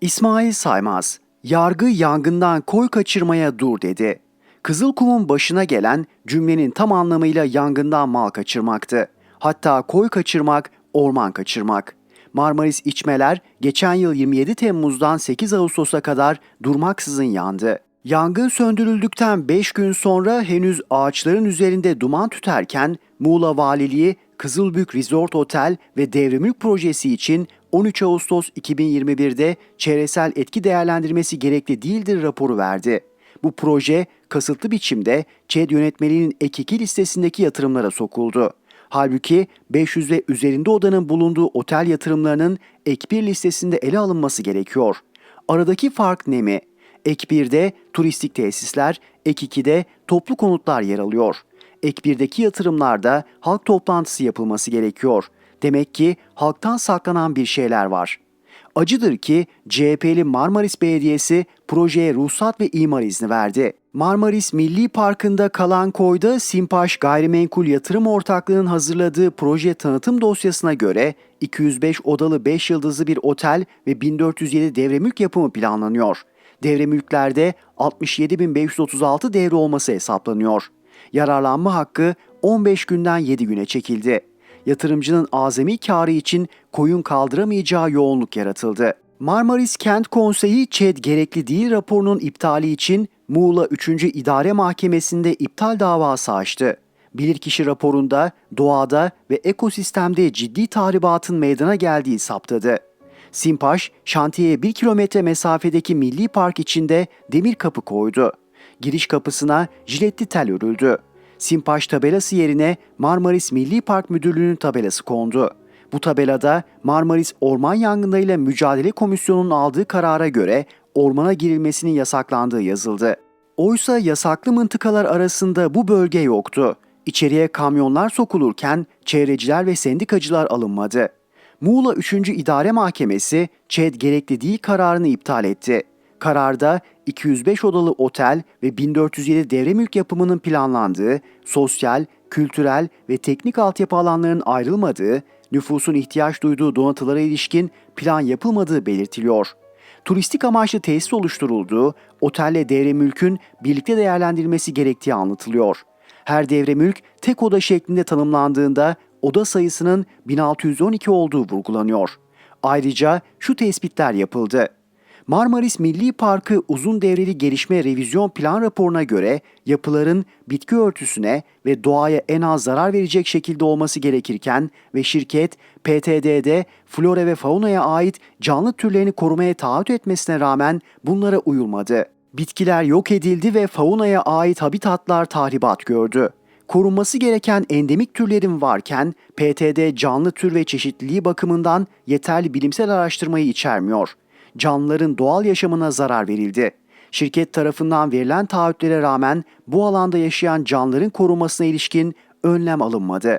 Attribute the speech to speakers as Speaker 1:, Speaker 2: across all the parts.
Speaker 1: İsmail Saymaz, yargı yangından koy kaçırmaya dur dedi. Kızılkum'un başına gelen cümlenin tam anlamıyla yangından mal kaçırmaktı. Hatta koy kaçırmak, orman kaçırmak. Marmaris içmeler geçen yıl 27 Temmuz'dan 8 Ağustos'a kadar durmaksızın yandı. Yangın söndürüldükten 5 gün sonra henüz ağaçların üzerinde duman tüterken Muğla Valiliği Kızılbük Resort Otel ve Devremülk projesi için 13 Ağustos 2021'de çevresel etki değerlendirmesi gerekli değildir raporu verdi. Bu proje kasıtlı biçimde ÇED yönetmeliğinin ek 2 listesindeki yatırımlara sokuldu. Halbuki 500 ve üzerinde odanın bulunduğu otel yatırımlarının ek 1 listesinde ele alınması gerekiyor. Aradaki fark ne mi? Ek 1'de turistik tesisler, ek 2'de toplu konutlar yer alıyor. Ek 1'deki yatırımlarda halk toplantısı yapılması gerekiyor. Demek ki halktan saklanan bir şeyler var. Acıdır ki CHP'li Marmaris Belediyesi projeye ruhsat ve imar izni verdi. Marmaris Milli Parkı'nda kalan koyda Simpaş Gayrimenkul Yatırım Ortaklığı'nın hazırladığı proje tanıtım dosyasına göre 205 odalı 5 yıldızlı bir otel ve 1407 devremülk yapımı planlanıyor. Devremülklerde 67.536 devre olması hesaplanıyor. Yararlanma hakkı 15 günden 7 güne çekildi. Yatırımcının azami karı için koyun kaldıramayacağı yoğunluk yaratıldı. Marmaris Kent Konseyi ÇED gerekli değil raporunun iptali için Muğla 3. İdare Mahkemesi'nde iptal davası açtı. Bilirkişi raporunda doğada ve ekosistemde ciddi tahribatın meydana geldiği saptadı. Simpaş, şantiyeye 1 kilometre mesafedeki milli park içinde demir kapı koydu. Giriş kapısına jiletli tel örüldü. Simpaş tabelası yerine Marmaris Milli Park Müdürlüğü'nün tabelası kondu. Bu tabelada Marmaris Orman Yangınlarıyla Mücadele Komisyonu'nun aldığı karara göre ormana girilmesinin yasaklandığı yazıldı. Oysa yasaklı mıntıkalar arasında bu bölge yoktu. İçeriye kamyonlar sokulurken çevreciler ve sendikacılar alınmadı. Muğla 3. İdare Mahkemesi ÇED gerekli değil kararını iptal etti. Kararda 205 odalı otel ve 1407 devre mülk yapımının planlandığı, sosyal, kültürel ve teknik altyapı alanlarının ayrılmadığı, nüfusun ihtiyaç duyduğu donatılara ilişkin plan yapılmadığı belirtiliyor. Turistik amaçlı tesis oluşturulduğu, otelle devre mülkün birlikte değerlendirilmesi gerektiği anlatılıyor. Her devre mülk tek oda şeklinde tanımlandığında oda sayısının 1612 olduğu vurgulanıyor. Ayrıca şu tespitler yapıldı. Marmaris Milli Parkı uzun devreli gelişme revizyon plan raporuna göre yapıların bitki örtüsüne ve doğaya en az zarar verecek şekilde olması gerekirken ve şirket PTD'de flora ve faunaya ait canlı türlerini korumaya taahhüt etmesine rağmen bunlara uyulmadı. Bitkiler yok edildi ve faunaya ait habitatlar tahribat gördü. Korunması gereken endemik türlerin varken PTD canlı tür ve çeşitliliği bakımından yeterli bilimsel araştırmayı içermiyor canlıların doğal yaşamına zarar verildi. Şirket tarafından verilen taahhütlere rağmen bu alanda yaşayan canlıların korunmasına ilişkin önlem alınmadı.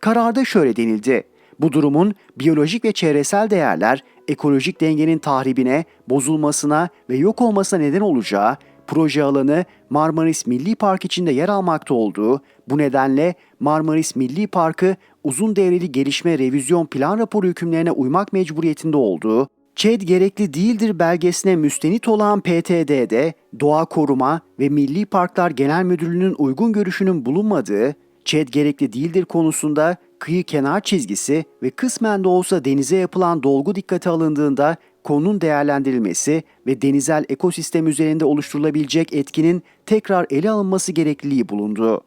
Speaker 1: Kararda şöyle denildi. Bu durumun biyolojik ve çevresel değerler ekolojik dengenin tahribine, bozulmasına ve yok olmasına neden olacağı, proje alanı Marmaris Milli Park içinde yer almakta olduğu, bu nedenle Marmaris Milli Parkı uzun devreli gelişme revizyon plan raporu hükümlerine uymak mecburiyetinde olduğu, ÇED gerekli değildir belgesine müstenit olan PTD'de Doğa Koruma ve Milli Parklar Genel Müdürlüğü'nün uygun görüşünün bulunmadığı, ÇED gerekli değildir konusunda kıyı kenar çizgisi ve kısmen de olsa denize yapılan dolgu dikkate alındığında konunun değerlendirilmesi ve denizel ekosistem üzerinde oluşturulabilecek etkinin tekrar ele alınması gerekliliği bulundu.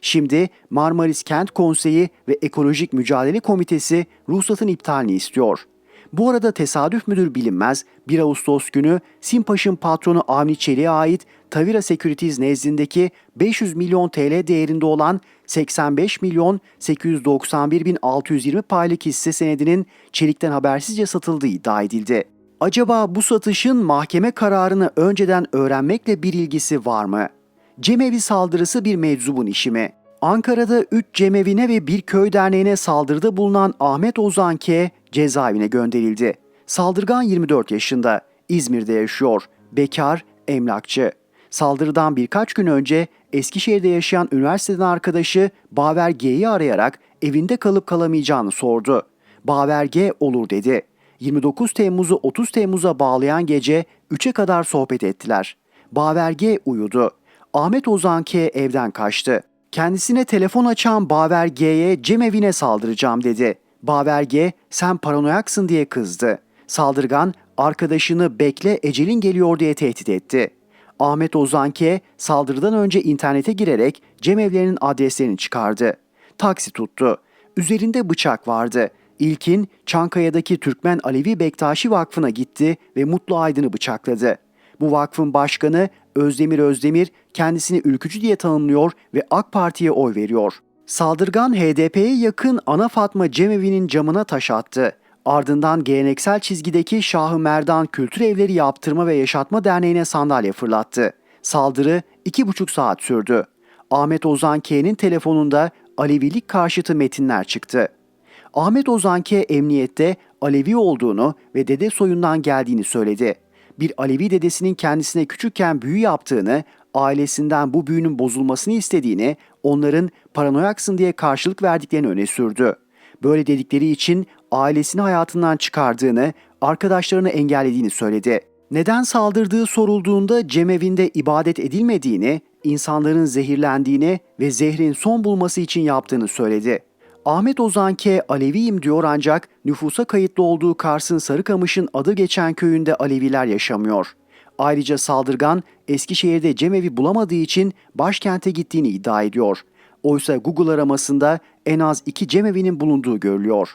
Speaker 1: Şimdi Marmaris Kent Konseyi ve Ekolojik Mücadele Komitesi ruhsatın iptalini istiyor. Bu arada tesadüf müdür bilinmez 1 Ağustos günü Simpaş'ın patronu Avni Çelik'e ait Tavira Securities nezdindeki 500 milyon TL değerinde olan 85 milyon 891 bin 620 paylık hisse senedinin Çelik'ten habersizce satıldığı iddia edildi. Acaba bu satışın mahkeme kararını önceden öğrenmekle bir ilgisi var mı? Cemevi saldırısı bir meczubun işi mi? Ankara'da 3 cemevine ve bir köy derneğine saldırıda bulunan Ahmet Ozan K. cezaevine gönderildi. Saldırgan 24 yaşında, İzmir'de yaşıyor, bekar, emlakçı. Saldırıdan birkaç gün önce Eskişehir'de yaşayan üniversiteden arkadaşı Baver G'yi arayarak evinde kalıp kalamayacağını sordu. Baver G olur dedi. 29 Temmuz'u 30 Temmuz'a bağlayan gece 3'e kadar sohbet ettiler. Baver G uyudu. Ahmet Ozan K evden kaçtı. Kendisine telefon açan Baver G'ye cemevine saldıracağım dedi. Baver G sen paranoyaksın diye kızdı. Saldırgan arkadaşını bekle ecelin geliyor diye tehdit etti. Ahmet Ozanke saldırıdan önce internete girerek cemevlerinin adreslerini çıkardı. Taksi tuttu. Üzerinde bıçak vardı. İlkin Çankaya'daki Türkmen Alevi Bektaşi Vakfı'na gitti ve Mutlu Aydın'ı bıçakladı. Bu vakfın başkanı Özdemir Özdemir kendisini ülkücü diye tanımlıyor ve AK Parti'ye oy veriyor. Saldırgan HDP'ye yakın Ana Fatma Cemevi'nin camına taş attı. Ardından geleneksel çizgideki Şahı Merdan Kültür Evleri Yaptırma ve Yaşatma Derneği'ne sandalye fırlattı. Saldırı iki buçuk saat sürdü. Ahmet Ozan K'nin telefonunda Alevilik karşıtı metinler çıktı. Ahmet Ozan K emniyette Alevi olduğunu ve dede soyundan geldiğini söyledi. Bir Alevi dedesinin kendisine küçükken büyü yaptığını, ailesinden bu büyünün bozulmasını istediğini, onların paranoyaksın diye karşılık verdiklerini öne sürdü. Böyle dedikleri için ailesini hayatından çıkardığını, arkadaşlarını engellediğini söyledi. Neden saldırdığı sorulduğunda cemevinde ibadet edilmediğini, insanların zehirlendiğini ve zehrin son bulması için yaptığını söyledi. Ahmet Ozanke Aleviyim diyor ancak nüfusa kayıtlı olduğu Kars'ın Sarıkamış'ın adı geçen köyünde Aleviler yaşamıyor. Ayrıca saldırgan Eskişehir'de cemevi bulamadığı için başkente gittiğini iddia ediyor. Oysa Google aramasında en az iki cemevinin bulunduğu görülüyor.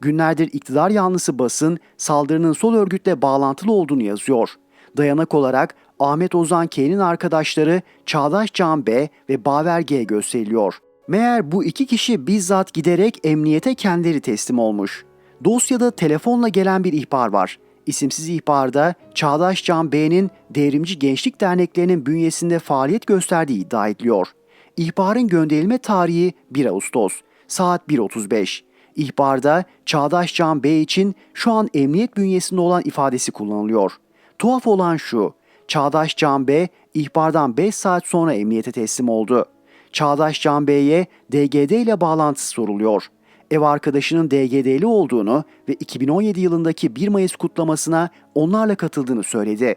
Speaker 1: Günlerdir iktidar yanlısı basın saldırının sol örgütle bağlantılı olduğunu yazıyor. Dayanak olarak Ahmet Ozan K'nin arkadaşları Çağdaş Can B ve Baver G gösteriliyor. Meğer bu iki kişi bizzat giderek emniyete kendileri teslim olmuş. Dosyada telefonla gelen bir ihbar var. İsimsiz ihbarda Çağdaş Can B'nin Devrimci Gençlik Derneklerinin bünyesinde faaliyet gösterdiği iddia ediliyor. İhbarın gönderilme tarihi 1 Ağustos, saat 1.35. İhbarda Çağdaş Can Bey için şu an emniyet bünyesinde olan ifadesi kullanılıyor. Tuhaf olan şu, Çağdaş Can Bey ihbardan 5 saat sonra emniyete teslim oldu. Çağdaş Can Bey'e DGD ile bağlantısı soruluyor. Ev arkadaşının DGD'li olduğunu ve 2017 yılındaki 1 Mayıs kutlamasına onlarla katıldığını söyledi.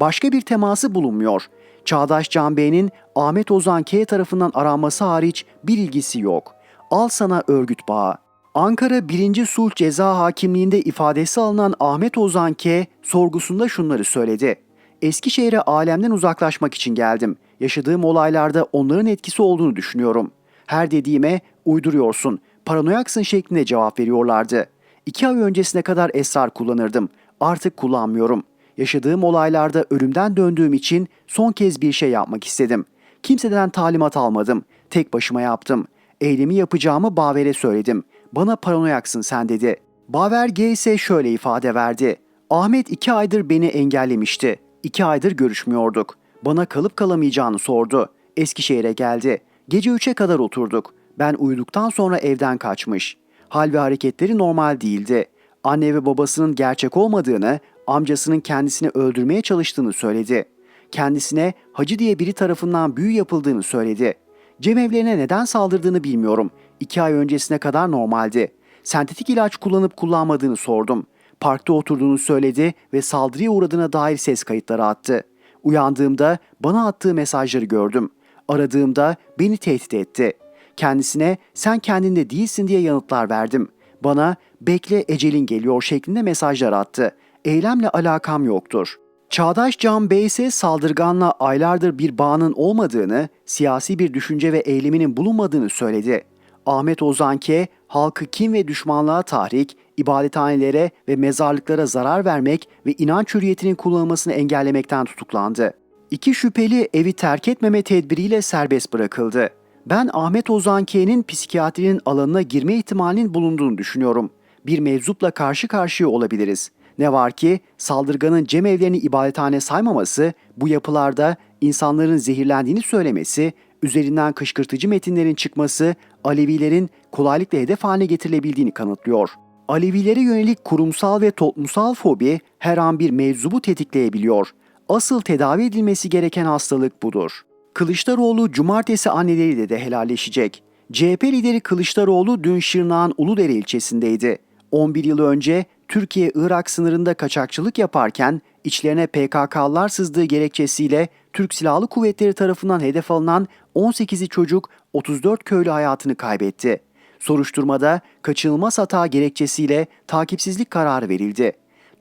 Speaker 1: Başka bir teması bulunmuyor. Çağdaş Can Bey'in Ahmet Ozan K tarafından aranması hariç bir ilgisi yok. Al sana örgüt bağı. Ankara 1. Sulh Ceza Hakimliği'nde ifadesi alınan Ahmet Ozan K sorgusunda şunları söyledi. Eskişehir'e alemden uzaklaşmak için geldim. Yaşadığım olaylarda onların etkisi olduğunu düşünüyorum. Her dediğime uyduruyorsun, paranoyaksın şeklinde cevap veriyorlardı. İki ay öncesine kadar esrar kullanırdım. Artık kullanmıyorum. Yaşadığım olaylarda ölümden döndüğüm için son kez bir şey yapmak istedim. Kimseden talimat almadım. Tek başıma yaptım. Eylemi yapacağımı Baver'e söyledim. Bana paranoyaksın sen dedi. Baver G ise şöyle ifade verdi. Ahmet iki aydır beni engellemişti. İki aydır görüşmüyorduk. Bana kalıp kalamayacağını sordu. Eskişehir'e geldi. Gece üçe kadar oturduk. Ben uyuduktan sonra evden kaçmış. Hal ve hareketleri normal değildi. Anne ve babasının gerçek olmadığını, amcasının kendisini öldürmeye çalıştığını söyledi. Kendisine hacı diye biri tarafından büyü yapıldığını söyledi. Cemevlerine neden saldırdığını bilmiyorum. İki ay öncesine kadar normaldi. Sentetik ilaç kullanıp kullanmadığını sordum. Parkta oturduğunu söyledi ve saldırıya uğradığına dair ses kayıtları attı. Uyandığımda bana attığı mesajları gördüm. Aradığımda beni tehdit etti. Kendisine sen kendinde değilsin diye yanıtlar verdim. Bana bekle ecelin geliyor şeklinde mesajlar attı. Eylemle alakam yoktur. Çağdaş Can Bey ise saldırganla aylardır bir bağının olmadığını, siyasi bir düşünce ve eyleminin bulunmadığını söyledi. Ahmet Ozanke, halkı kim ve düşmanlığa tahrik, ibadethanelere ve mezarlıklara zarar vermek ve inanç hürriyetinin kullanılmasını engellemekten tutuklandı. İki şüpheli evi terk etmeme tedbiriyle serbest bırakıldı. Ben Ahmet Ozanke'nin psikiyatrinin alanına girme ihtimalinin bulunduğunu düşünüyorum. Bir mevzupla karşı karşıya olabiliriz. Ne var ki saldırganın cemevlerini ibadethane saymaması, bu yapılarda insanların zehirlendiğini söylemesi, üzerinden kışkırtıcı metinlerin çıkması Alevilerin kolaylıkla hedef haline getirilebildiğini kanıtlıyor. Alevilere yönelik kurumsal ve toplumsal fobi her an bir mevzubu tetikleyebiliyor. Asıl tedavi edilmesi gereken hastalık budur. Kılıçdaroğlu cumartesi anneleriyle de helalleşecek. CHP lideri Kılıçdaroğlu dün Şırnak'ın Uludere ilçesindeydi. 11 yıl önce Türkiye-Irak sınırında kaçakçılık yaparken içlerine PKK'lar sızdığı gerekçesiyle Türk Silahlı Kuvvetleri tarafından hedef alınan 18'i çocuk 34 köylü hayatını kaybetti. Soruşturmada kaçınılmaz hata gerekçesiyle takipsizlik kararı verildi.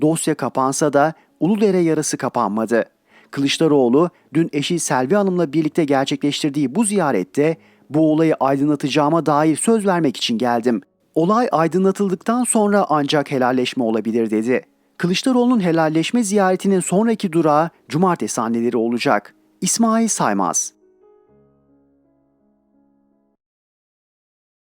Speaker 1: Dosya kapansa da Uludere yarası kapanmadı. Kılıçdaroğlu dün eşi Selvi Hanım'la birlikte gerçekleştirdiği bu ziyarette bu olayı aydınlatacağıma dair söz vermek için geldim. Olay aydınlatıldıktan sonra ancak helalleşme olabilir dedi. Kılıçdaroğlu'nun helalleşme ziyaretinin sonraki durağı cumartesi anneleri olacak. İsmail Saymaz